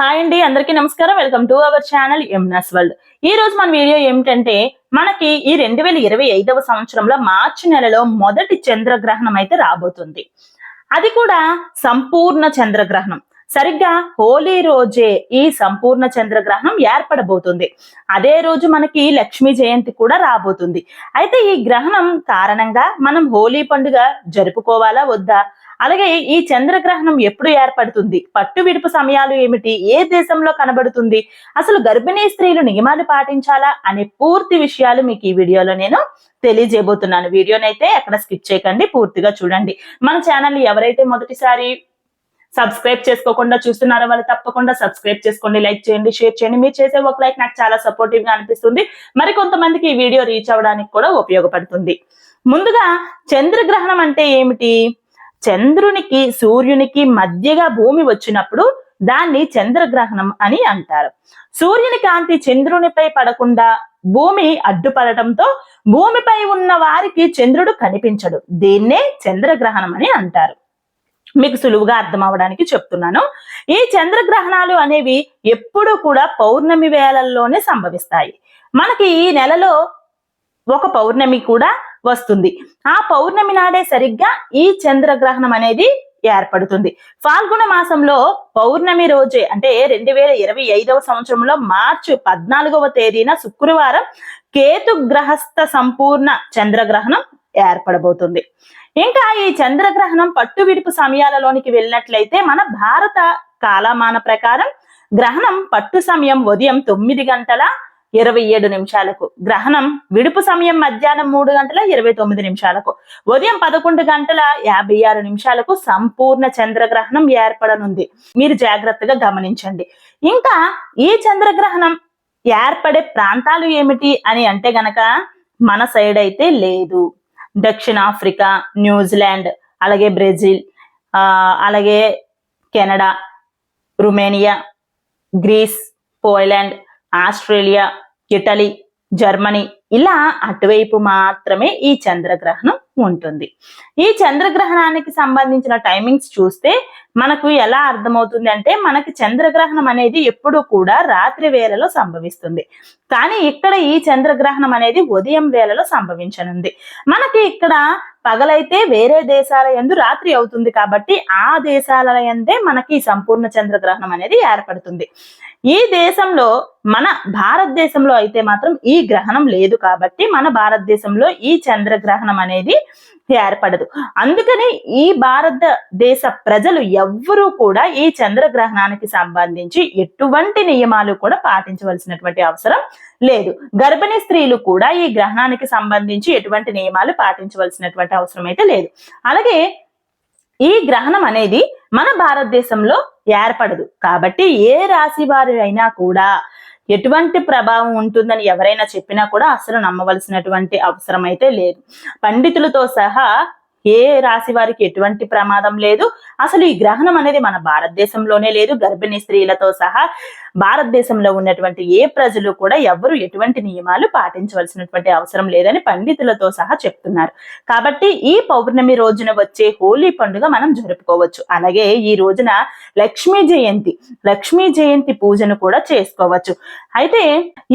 Hi అండి అందరికీ నమస్కారం. వెల్కమ్ టు అవర్ ఛానల్ ఎంనస్ వరల్డ్ ఈ రోజు మన వీడియో ఏమిటంటే మనకి ఈ రెండు వేల ఇరవై ఐదవ సంవత్సరంలో మార్చి నెలలో మొదటి చంద్రగ్రహణం అయితే రాబోతుంది. అది కూడా సంపూర్ణ చంద్రగ్రహణం. సరిగ్గా హోలీ రోజే ఈ సంపూర్ణ చంద్రగ్రహణం ఏర్పడబోతుంది. అదే రోజు మనకి లక్ష్మీ జయంతి కూడా రాబోతుంది. అయితే ఈ గ్రహణం కారణంగా మనం హోలీ పండుగ జరుపుకోవాలా వద్దా? అలాగే ఈ చంద్రగ్రహణం ఎప్పుడు ఏర్పడుతుంది? పట్టు విడుపు సమయాలు ఏమిటి? ఏ దేశంలో కనబడుతుంది? అసలు గర్భిణీ స్త్రీలు నియమాలు పాటించాలా? అనే పూర్తి విషయాలు మీకు ఈ వీడియోలో నేను తెలియజేయబోతున్నాను. వీడియోనైతే ఎక్కడ స్కిప్ చేయకండి పూర్తిగా చూడండి. మన ఛానల్ ఎవరైతే మొదటిసారి సబ్స్క్రైబ్ చేసుకోకుండా చూస్తున్నారో వాళ్ళు తప్పకుండా సబ్స్క్రైబ్ చేసుకోండి లైక్ చేయండి షేర్ చేయండి. మీరు చేసే ఒక లైక్ నాకు చాలా సపోర్టివ్గా అనిపిస్తుంది. మరి కొంతమందికి ఈ వీడియో రీచ్ అవ్వడానికి కూడా ఉపయోగపడుతుంది. ముందుగా చంద్రగ్రహణం అంటే ఏమిటి? చంద్రునికి సూర్యునికి మధ్యగా భూమి వచ్చినప్పుడు దాన్ని చంద్రగ్రహణం అని అంటారు. సూర్యుని కాంతి చంద్రునిపై పడకుండా భూమి అడ్డుపడటంతో భూమిపై ఉన్న వారికి చంద్రుడు కనిపించడు. దీన్నే చంద్రగ్రహణం అని అంటారు. మీకు సులువుగా అర్థం అవడానికి చెప్తున్నాను. ఈ చంద్రగ్రహణాలు అనేవి ఎప్పుడు కూడా పౌర్ణమి వేళల్లోనే సంభవిస్తాయి. మనకి ఈ నెలలో ఒక పౌర్ణమి కూడా వస్తుంది. ఆ పౌర్ణమి నాడే సరిగ్గా ఈ చంద్రగ్రహణం అనేది ఏర్పడుతుంది. ఫాల్గుణ మాసంలో పౌర్ణమి రోజే అంటే రెండు వేల ఇరవై ఐదవ సంవత్సరంలో మార్చి పద్నాలుగవ తేదీన శుక్రవారం కేతు గ్రహస్థ సంపూర్ణ చంద్రగ్రహణం ఏర్పడబోతుంది. ఇంకా ఈ చంద్రగ్రహణం పట్టు విడుపు సమయాలలోనికి వెళ్ళినట్లయితే మన భారత కాలమాన ప్రకారం గ్రహణం పట్టు సమయం ఉదయం తొమ్మిది గంటల ఇరవై ఏడు నిమిషాలకు. గ్రహణం విడుపు సమయం మధ్యాహ్నం మూడు గంటల ఇరవై తొమ్మిది నిమిషాలకు. ఉదయం పదకొండు గంటల యాభై ఆరు నిమిషాలకు సంపూర్ణ చంద్రగ్రహణం ఏర్పడనుంది. మీరు జాగ్రత్తగా గమనించండి. ఇంకా ఈ చంద్రగ్రహణం ఏర్పడే ప్రాంతాలు ఏమిటి అని అంటే గనక మన సైడ్ అయితే లేదు. దక్షిణాఫ్రికా న్యూజిలాండ్ అలాగే బ్రెజిల్ అలాగే Canada Romania Greece Poland Australia Italy Germany ఇలా అటువైపు మాత్రమే ఈ చంద్రగ్రహణం ఉంటుంది. ఈ చంద్రగ్రహణానికి సంబంధించిన టైమింగ్స్ చూస్తే మనకు ఎలా అర్థమవుతుంది అంటే మనకి చంద్రగ్రహణం అనేది ఎప్పుడు కూడా రాత్రి వేళలో సంభవిస్తుంది. కానీ ఇక్కడ ఈ చంద్రగ్రహణం అనేది ఉదయం వేళలో సంభవించనుంది. మనకి ఇక్కడ పగలైతే వేరే దేశాల ఎందు రాత్రి అవుతుంది కాబట్టి ఆ దేశాల ఎందే మనకి సంపూర్ణ చంద్రగ్రహణం అనేది ఏర్పడుతుంది. ఈ దేశంలో మన భారతదేశంలో అయితే మాత్రం ఈ గ్రహణం లేదు కాబట్టి మన భారతదేశంలో ఈ చంద్రగ్రహణం అనేది ఏర్పడదు. అందుకని ఈ భారతదేశ ప్రజలు ఎవ్వరూ కూడా ఈ చంద్రగ్రహణానికి సంబంధించి ఎటువంటి నియమాలు కూడా పాటించవలసినటువంటి అవసరం లేదు. గర్భిణీ స్త్రీలు కూడా ఈ గ్రహణానికి సంబంధించి ఎటువంటి నియమాలు పాటించవలసినటువంటి అవసరం అయితే లేదు. అలాగే ఈ గ్రహణం అనేది మన భారతదేశంలో ఏర్పడదు. కాబట్టి ఏ రాశి వారి అయినా కూడా ఎటువంటి ప్రభావం ఉంటుందని ఎవరైనా చెప్పినా కూడా అసలు నమ్మవలసినటువంటి అవసరం అయితే లేదు. పండితులతో సహా ఏ రాశి వారికి ఎటువంటి ప్రమాదం లేదు? అసలు ఈ గ్రహణం అనేది మన భారతదేశంలోనే లేదు. గర్భిణీ స్త్రీలతో సహా భారతదేశంలో ఉన్నటువంటి ఏ ప్రజలు కూడా ఎవరు ఎటువంటి నియమాలు పాటించవలసినటువంటి అవసరం లేదని పండితులతో సహా చెప్తున్నారు. కాబట్టి ఈ పౌర్ణమి రోజున వచ్చే హోలీ పండుగ మనం జరుపుకోవచ్చు. అలాగే ఈ రోజున లక్ష్మీ జయంతి లక్ష్మీ జయంతి పూజను కూడా చేసుకోవచ్చు. అయితే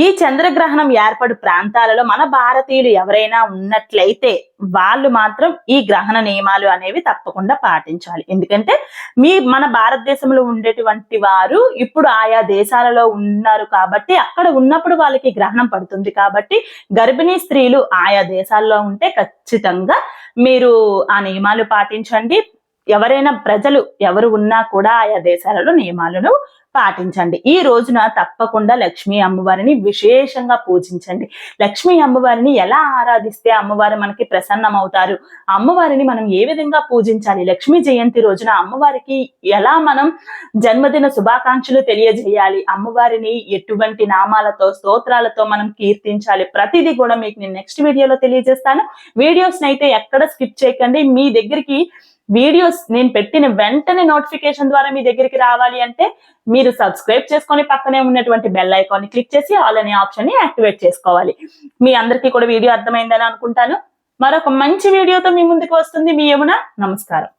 ఈ చంద్రగ్రహణం ఏర్పడు ప్రాంతాలలో మన భారతీయులు ఎవరైనా ఉన్నట్లయితే వాళ్ళు మాత్రం ఈ గ్రహణ నియమాలు అనేవి తప్పకుండా పాటించాలి. ఎందుకంటే మీ మన భారతదేశంలో ఉండేటువంటి వారు ఇప్పుడు ఆయా దేశాలలో ఉన్నారు కాబట్టి అక్కడ ఉన్నప్పుడు వాళ్ళకి గ్రహణం పడుతుంది కాబట్టి గర్భిణీ స్త్రీలు ఆయా దేశాల్లో ఉంటే ఖచ్చితంగా మీరు ఆ నియమాలు పాటించండి. ఎవరైనా ప్రజలు ఎవరు ఉన్నా కూడా ఆయా దేశాలలో నియమాలను పాటించండి. ఈ రోజున తప్పకుండా లక్ష్మీ అమ్మవారిని విశేషంగా పూజించండి. లక్ష్మీ అమ్మవారిని ఎలా ఆరాధిస్తే అమ్మవారు మనకి ప్రసన్నం అవుతారు అమ్మవారిని మనం ఏ విధంగా పూజించాలి? లక్ష్మీ జయంతి రోజున అమ్మవారికి ఎలా మనం జన్మదిన శుభాకాంక్షలు తెలియజేయాలి? అమ్మవారిని ఎటువంటి నామాలతో స్తోత్రాలతో మనం కీర్తించాలి? ప్రతిదీ కూడా మీకు నేను నెక్స్ట్ వీడియోలో తెలియజేస్తాను. వీడియోస్ అయితే ఎక్కడ స్కిప్ చేయకండి. మీ దగ్గరికి వీడియోస్ నేను పెట్టిన వెంటనే నోటిఫికేషన్ ద్వారా మీ దగ్గరికి రావాలి అంటే మీరు సబ్స్క్రైబ్ చేసుకొని పక్కనే ఉన్నటువంటి బెల్ ఐకాన్ క్లిక్ చేసి ఆల్ అనే ఆప్షన్ని యాక్టివేట్ చేసుకోవాలి. మీ అందరికీ కూడా వీడియో అర్థమైందని అనుకుంటాను. మరొక మంచి వీడియోతో మీ ముందుకు వస్తుంది. మీ యమున నమస్కారం.